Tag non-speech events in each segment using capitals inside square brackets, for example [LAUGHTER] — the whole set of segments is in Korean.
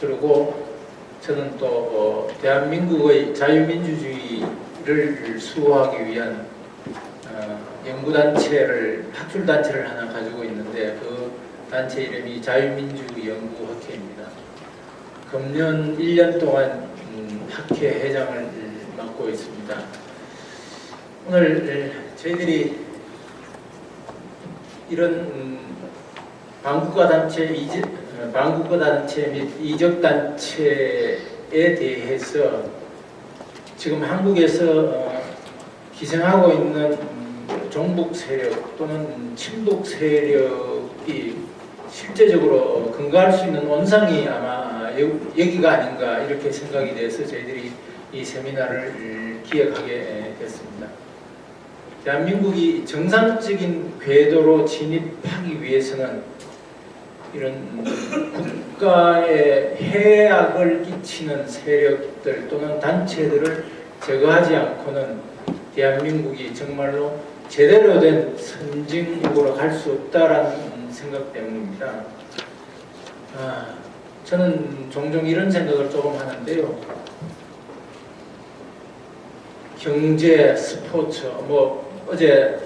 그리고 저는 또 어, 대한민국의 자유민주주의를 수호하기 위한 어, 연구단체를 학술단체를 하나 가지고 있는데 그 단체 이름이 자유민주연구학회입니다. 금년 1년 동안 음, 학회 회장을 맡고 있습니다. 오늘 저희들이 이런 음, 방국가 단체 이적 어, 방국가 단체 및 이적 단체에 대해서 지금 한국에서 어, 기생하고 있는 음, 종북 세력 또는 친북 세력이 실제적으로 근거할 수 있는 원상이 아마 여- 여기가 아닌가 이렇게 생각이 돼서 저희들이 이 세미나를 기획하게 됐습니다. 대한민국이 정상적인 궤도로 진입하기 위해서는 이런 국가에 해악을 끼치는 세력들 또는 단체들을 제거하지 않고는 대한민국이 정말로 제대로 된 선진국으로 갈 수 없다라는 생각 때문입니다. 아, 저는 종종 이런 생각을 조금 하는데요. 경제, 스포츠, 뭐 어제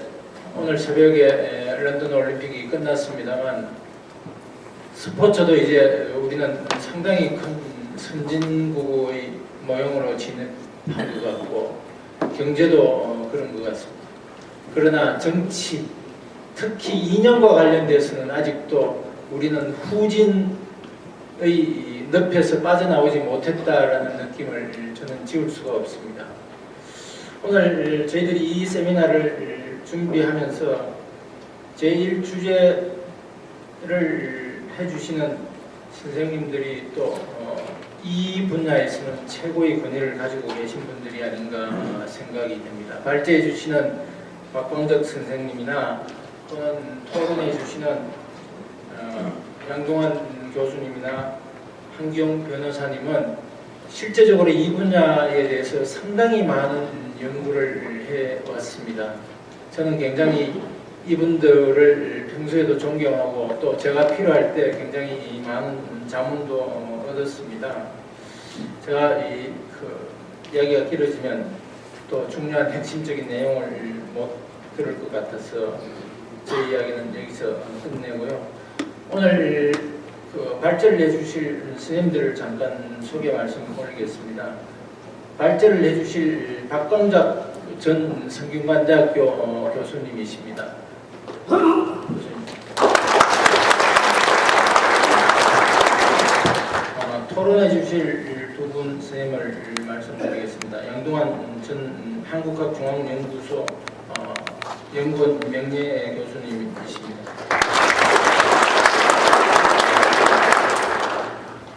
오늘 새벽에 에, 런던 올림픽이 끝났습니다만 스포츠도 이제 우리는 상당히 큰 선진국의 모형으로 진입한 것 같고 경제도 어, 그런 것 같습니다. 그러나 정치, 특히 이념과 관련돼서는 아직도 우리는 후진의 늪에서 빠져나오지 못했다라는 느낌을 저는 지울 수가 없습니다. 오늘 저희들이 이 세미나를 준비하면서 제1 주제를 해주시는 선생님들이 또 이 분야에서는 최고의 권위를 가지고 계신 분들이 아닌가 생각이 됩니다. 발제해 주시는 박광덕 선생님이나 또는 토론해 주시는 어, 양동환 교수님이나 한기용 변호사님은 실제적으로 이 분야에 대해서 상당히 많은 연구를 해 왔습니다. 저는 굉장히 이분들을 평소에도 존경하고 또 제가 필요할 때 굉장히 많은 자문도 얻었습니다. 제가 이 그 이야기가 길어지면 또 중요한 핵심적인 내용을 못 들을 것 같아서 제 이야기는 여기서 끝내고요. 오늘 그 발제를 해주실 스님들을 잠깐 소개 말씀 올리겠습니다. 발제를 해주실 박광작 전 성균관대학교 어, 교수님이십니다. 어, 토론해 주실 두 분 선생님을 말씀드리겠습니다. 양동환 전 한국학중앙연구소 어, 연구원 명예 교수님이십니다.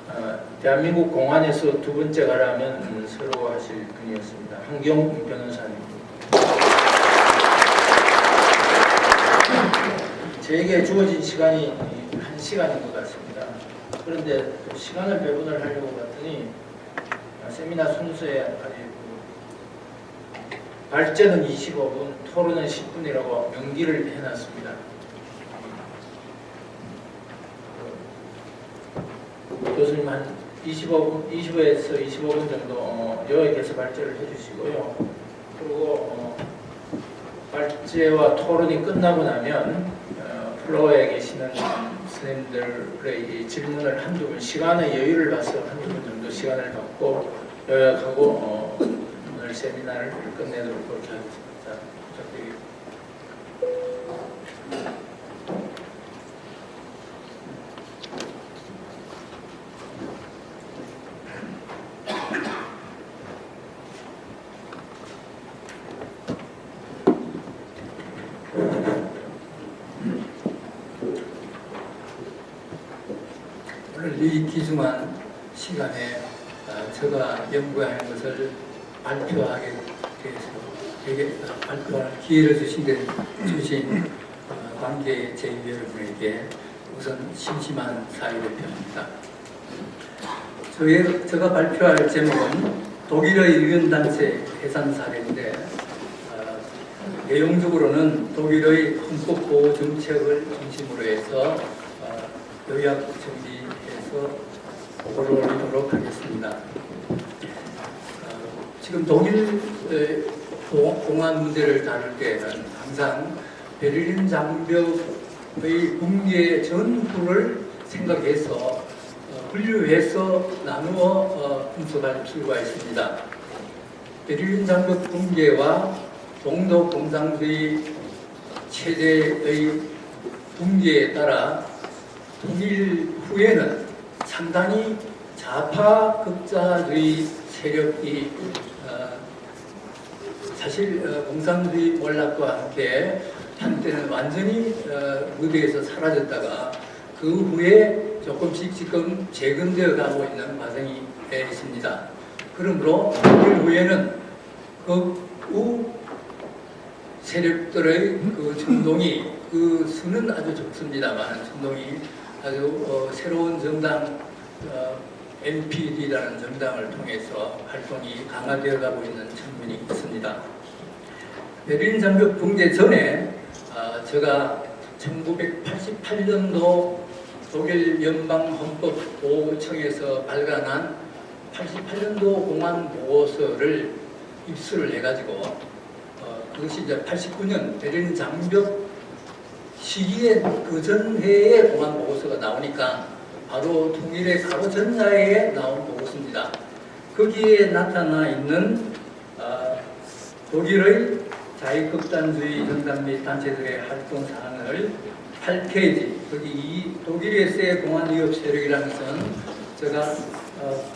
어, 대한민국 공안에서 두 번째 가라면 음, 새로 하실 분이었습니다. 한경 변호사님. 저에게 주어진 시간이 한 시간인 것 같습니다. 그런데 또 시간을 배분을 하려고 봤더니 아, 세미나 순서에 아주 그 발제는 25분, 토론은 10분이라고 명기를 해놨습니다. 교수님 한 25분, 20에서 25분 정도 어, 여기에서 발제를 해주시고요. 그리고 어, 발제와 토론이 끝나고 나면 로어에 계시는 선생님들의 이 질문을 한두 분 시간의 여유를 봐서 한두 분 정도 시간을 갖고 요약하고 어, 오늘 세미나를 끝내도록 그렇게 하겠습니다. 자, 부탁드립니다. 오늘 이 귀중한 시간에 어, 제가 연구할 것을 발표하게 돼서 되게 발표할 기회를 주신 데 주신 어, 관계 제 여러분에게 우선 심심한 사회대표입니다. 저희, 제가 발표할 제목은 독일의 유연단체 해산 사례인데 어, 내용적으로는 독일의 헌법 보호 정책을 중심으로 해서 어, 요약 정리 해서 보고를 올리도록 하겠습니다. 어, 지금 독일 공안 문제를 다룰 때는 항상 베를린 장벽의 붕괴 전후를 생각해서 어, 분류해서 나누어 어, 분석할 필요가 있습니다. 베를린 장벽 붕괴와 동독 공산주의 체제의 붕괴에 따라 통일 후에는 상당히 좌파 극자주의 세력이 어, 사실 어, 공산주의 몰락과 함께 한때는 완전히 어, 무대에서 사라졌다가 그 후에 조금씩 지금 재건되어 가고 있는 과정이 에 있습니다. 그러므로 통일 후에는 극우 세력들의 그 [CLEARS THROAT] 천동이 그 수는 아주 적습니다만 천동이 아주 어, 새로운 정당 어, NPD라는 정당을 통해서 활동이 강화되어 가고 있는 측면이 있습니다. 베를린 장벽 붕괴 전에 아, 제가 1988년도 독일 연방 헌법 보호청에서 발간한 88년도 공안 보고서를 입수를 해가지고 어, 그것이 이제 89년 베를린 장벽 시기에 그 전해에 공안 보고서가 나오니까 바로 통일의 바로 전야에 나온 보고서입니다. 거기에 나타나 있는 아, 독일의 자유극단주의 정당 및 단체들의 활동 사항을 8페이지 거기 이 독일에서의 공안 위협 세력이라는 것은 제가 어,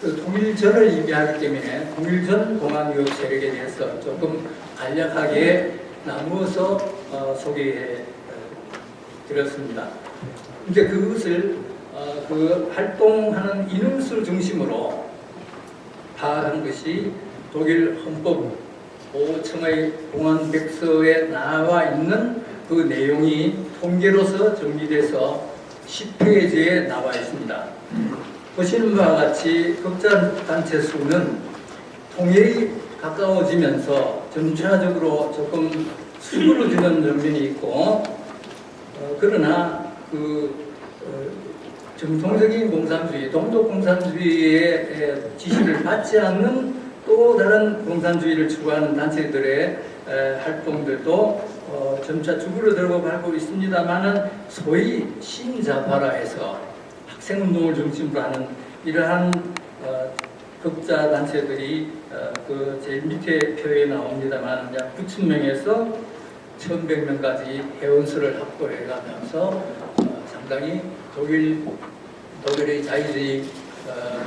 그 통일전을 의미하기 때문에 통일전 공안 위협 세력에 대해서 조금 간략하게 나누어서 어, 소개해 어, 드렸습니다. 이제 그것을 어, 그 활동하는 인원수를 중심으로 파악하는 것이 독일 헌법 보호청의 공안 백서에 나와 있는 그 내용이 통계로서 정리돼서 10페이지에 나와 있습니다. 보시는 바와 같이 극자 단체 수는 통일이 가까워지면서 점차적으로 조금 수그러지는 면면이 있고 어, 그러나 그 어, 정통적인 공산주의, 동독 공산주의의 지시를 받지 않는 또 다른 공산주의를 추구하는 단체들의 에, 활동들도 어, 점차 주구르들고 가고 있습니다만은 소위 신자파라 해서 학생운동을 중심으로 하는 이러한 어, 극자 단체들이 어, 그 제일 밑에 표에 나옵니다만 약 9천 명에서 1,100명까지 회원수를 확보해 가면서 어, 상당히 독일 독일의 자유주의 어,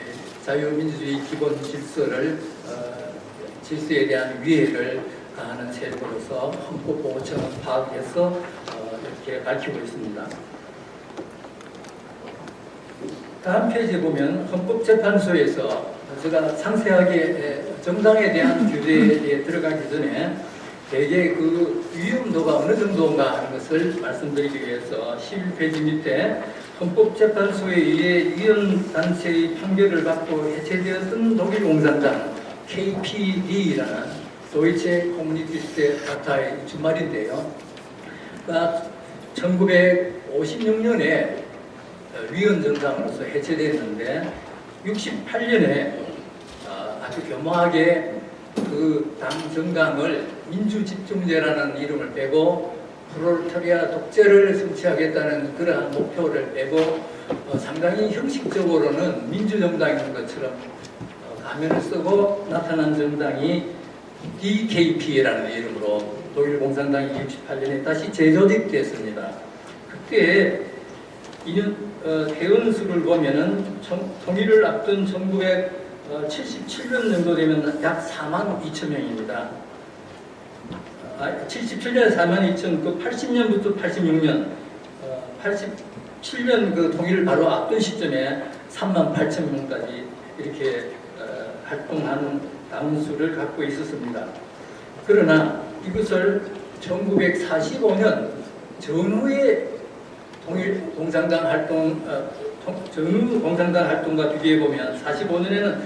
예, 자유민주주의 기본 질서를 어, 질서에 대한 위해를 가하는 세력으로서 헌법 보호청은 파악해서 어, 이렇게 밝히고 있습니다. 다음 페이지에 보면 헌법재판소에서 제가 상세하게 에, 정당에 대한 [LAUGHS] 규제에 들어가기 전에 대개 그 위험도가 어느 정도인가 하는 것을 말씀드리기 위해서 11페이지 밑에 헌법재판소에 의해 위원단체의 판결을 받고 해체되었던 독일 공산당 KPD라는 도이체 코뮤니티스트 파타의 주말인데요. 그러니까 1956년에 위원 정당으로서 해체됐는데 68년에 어, 아주 교묘하게 그 당 정당을 민주집중제라는 이름을 빼고 프롤타리아 독재를 성취하겠다는 그러한 목표를 빼고 어, 상당히 형식적으로는 민주정당인 것처럼 어, 가면을 쓰고 나타난 정당이 DKP라는 이름으로 독일 공산당이 68년에 다시 재조직됐습니다. 그때 이년 어, 회원수를 보면은 청- 통일을 앞둔 1977년 정도 되면 약 4만 2천 명입니다. 아, 77년 4만 2천, 그 80년부터 86년, 어, 87년 그 통일을 바로 앞둔 시점에 3만 8천 명까지 이렇게 어, 활동하는 당수를 갖고 있었습니다. 그러나 이것을 1945년 전후에 통일 공산당 활동 어, 통- 전후 공산당 활동과 비교해 보면 45년에는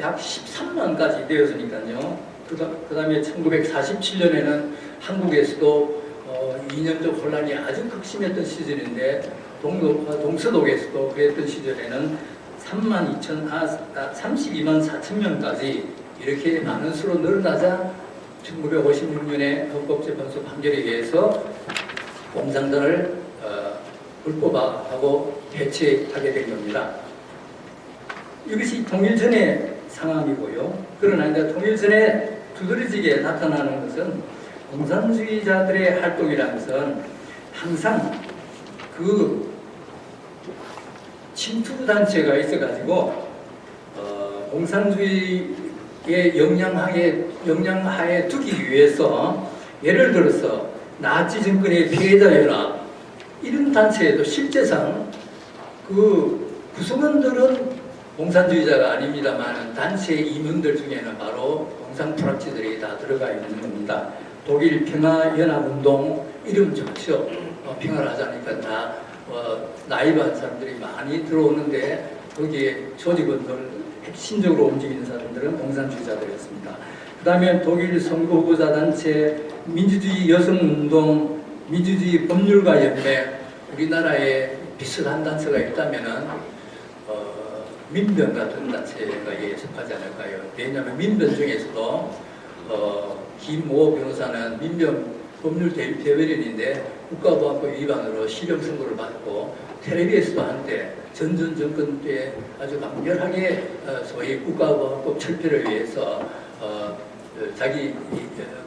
약 13만까지 되었으니까요. 그 다음에 1947년에는 한국에서도 어, 이념적 혼란이 아주 극심했던 시절인데 어, 동서독에서도 그랬던 시절에는 3만 2천, 아, 아, 32만 4천 명까지 이렇게 많은 수로 늘어나자 1956년에 헌법재판소 판결에 의해서 공산당을 어, 불법화하고 해체하게 된 겁니다. 이것이 통일 전의 상황이고요. 그러나 이제 통일 전에 두드러지게 나타나는 것은 공산주의자들의 활동이라는 것은 항상 그 침투 단체가 있어가지고 어, 공산주의의 영향하에 영향하에 두기 위해서 예를 들어서 나치 정권의 피해자 연합 이런 단체에도 실제상 그 구성원들은 공산주의자가 아닙니다만 단체 임원들 중에는 바로 공산 프락치들이 다 들어가 있는 겁니다. 독일 평화연합운동 이름 좋죠. 어, 평화를 하자니까 다 어, 나이 많은 사람들이 많이 들어오는데 거기에 조직원들 핵심적으로 움직이는 사람들은 공산주의자들이었습니다. 그 다음에 독일 선거 후보자 단체 민주주의 여성운동 민주주의 법률가 연맹 우리나라에 비슷한 단체가 있다면은 어, 민변 같은 단체가 속하지 않을까요? 왜냐하면 민변 중에서도 어, 김모 변호사는 민변 법률 대- 대변인인데 국가보안법 위반으로 실형 선고를 받고 텔레비에서도 한때 전전 정권 때 아주 강렬하게 어, 소위 국가보안법 철폐를 위해서 어, 어, 자기 이, 어,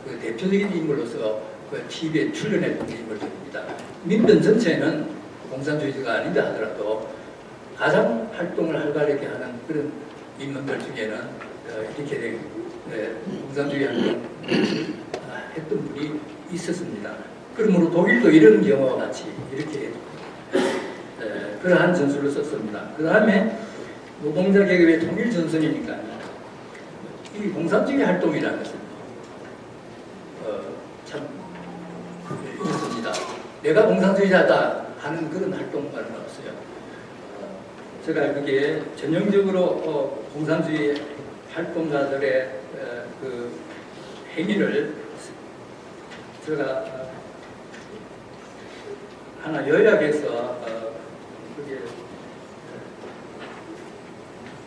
그 대표적인 인물로서 그 TV에 출연했던 인물들입니다. 민변 전체는 공산주의자가 아니다 하더라도 가장 활동을 활발하게 하는 그런 인물들 중에는 어, 이렇게 된 네, 공산주의 활동 아, 했던 분이 있었습니다. 그러므로 독일도 이런 경우와 같이 이렇게 에, 그러한 전술을 썼습니다. 그 다음에 노동자 계급의 통일 전선이니까 이 공산주의 활동이라는 것은 어, 참 이렇습니다. 내가 공산주의자다 하는 그런 활동은 없어요. 어, 제가 알기에 전형적으로 어, 공산주의 활동가들의 어, 그 행위를 제가 어, 하나 요약해서 어, 그게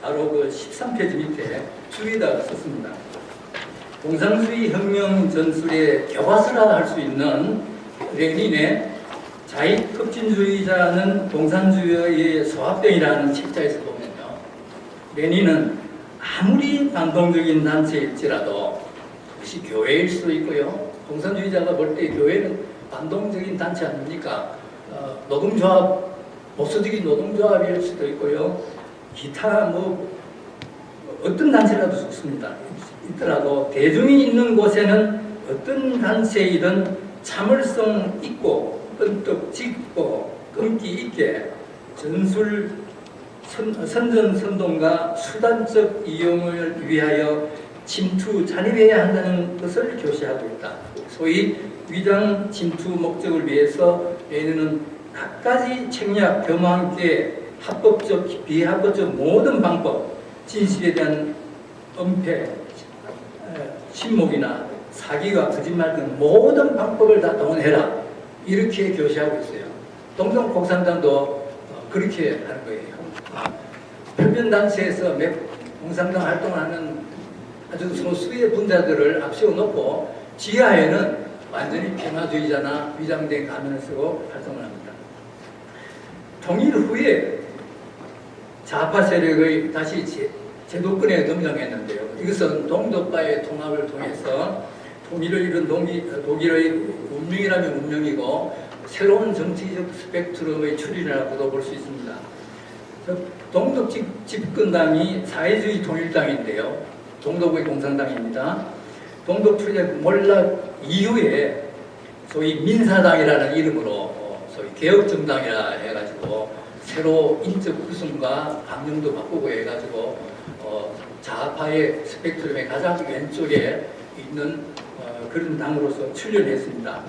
바로 그 13페이지 밑에 줄에다가 썼습니다. 공산주의 혁명 전술의 교과서라 할 수 있는 레닌의 자익 급진주의자는 공산주의의 소합병이라는 책자에서 보면요. 레닌은 아무리 반동적인 단체일지라도 그것이 교회일 수도 있고요. 공산주의자가 볼 때 교회는 반동적인 단체 아닙니까? 어, 노동조합, 보수적인 노동조합일 수도 있고요. 기타 뭐 어떤 단체라도 좋습니다. 있더라도 대중이 있는 곳에는 어떤 단체이든 참을성 있고 끈떡 짚고 끈기 있게 전술 선, 선전 선동과 수단적 이용을 위하여 침투 잔입해야 한다는 것을 교시하고 있다. 소위 위장 침투 목적을 위해서 얘네는 갖가지 책략 함께 합법적 비합법적 모든 방법 진실에 대한 은폐 에, 신목이나 사기와 거짓말 등 모든 방법을 다 동원해라 이렇게 교시하고 있어요. 동성 공산당도 어, 그렇게 하는 거예요. 표변단체에서 몇 공산당 활동하는 아주 소수의 분자들을 앞세워 놓고 지하에는 완전히 평화주의자나 위장된 가면을 쓰고 활동을 합니다. 통일 후에 좌파 세력의 다시 제, 제도권에 등장했는데요. 이것은 동독과의 통합을 통해서 통일을 이룬 동기, 독일의 운명이라면 운명이고 새로운 정치적 스펙트럼의 출현이라고도 볼 수 있습니다. 저 동독 집, 집권당이 사회주의 통일당인데요. 동독의 공산당입니다. 동독 출hiện 몰락 이후에 소위 민사당이라는 이름으로 어, 소위 개혁정당이라 해가지고 새로 인적 구성과 방향도 바꾸고 해가지고 어, 좌파의 스펙트럼의 가장 왼쪽에 있는 어, 그런 당으로서 출연했습니다.